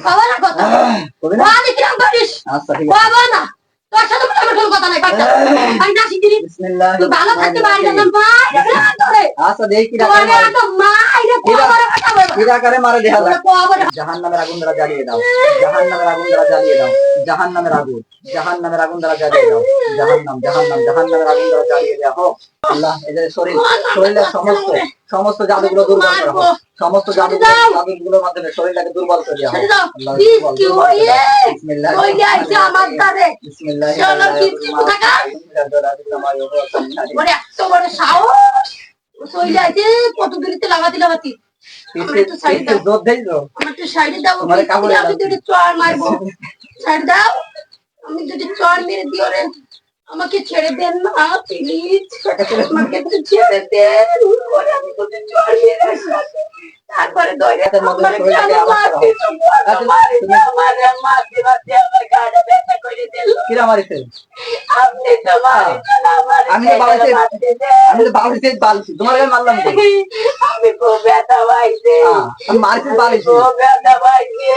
বাবা না কথা কবি না? কিরম করিস? আচ্ছা বাবা না তোর সাথে আমার কোনো কথা নাই বাচ্চা আমি না শিখিনি তুই ভালো থাকতে পারি না রে আচ্ছা দেখি না তো কোবরে কথা বলব কি রাখারে মারে দেখা যাক কোবরে জাহান নামের আগুন দ্বারা জ্বালিয়ে দাও। জাহান নামের আগুন দ্বারা জ্বালিয়ে দাও। জাহান নামের আগুন জাহান নামের আগুন দ্বারা জ্বালিয়ে দাও। জাহান নাম জাহান নাম জাহান নামের আগুন দ্বারা জ্বালিয়ে দেওয়া হোক। আল্লাহ এদের শরীর শরীরের সমস্ত সমস্ত জাদুগুলো দুর্বল করা হোক সমস্ত জাদুগুলো জাদুগুলোর মাধ্যমে শরীরটাকে দুর্বল করে দেওয়া হোক। কত দূরিতে লাগাতি লাগাতি। আমার একটু সাইড দাও। আমার একটু সাইড দাও মারবো। দাও। আমি দুটো চড় মেরে দিও রে আমাকে ছেড়ে দেন না প্লিজ আমাকে ছেড়ে দেন। ওরে আমি দুটো চড় মেরে আসি। তারপরে দৌড়ে আমার মারতে তুমি- আমারে মারতে মারতে আমার গাড়ে ব্যথা করে দিল। কিরা মারিছে? আপনি তো মারিছেন আমার আমি তো মারতে দেন। আমি তো বালিতে বালছি তোমার গায়ে মারলাম আমি খুব ব্যথা পাইছি। আমি মারিছি বালিছি খুব ব্যথা পাইছি।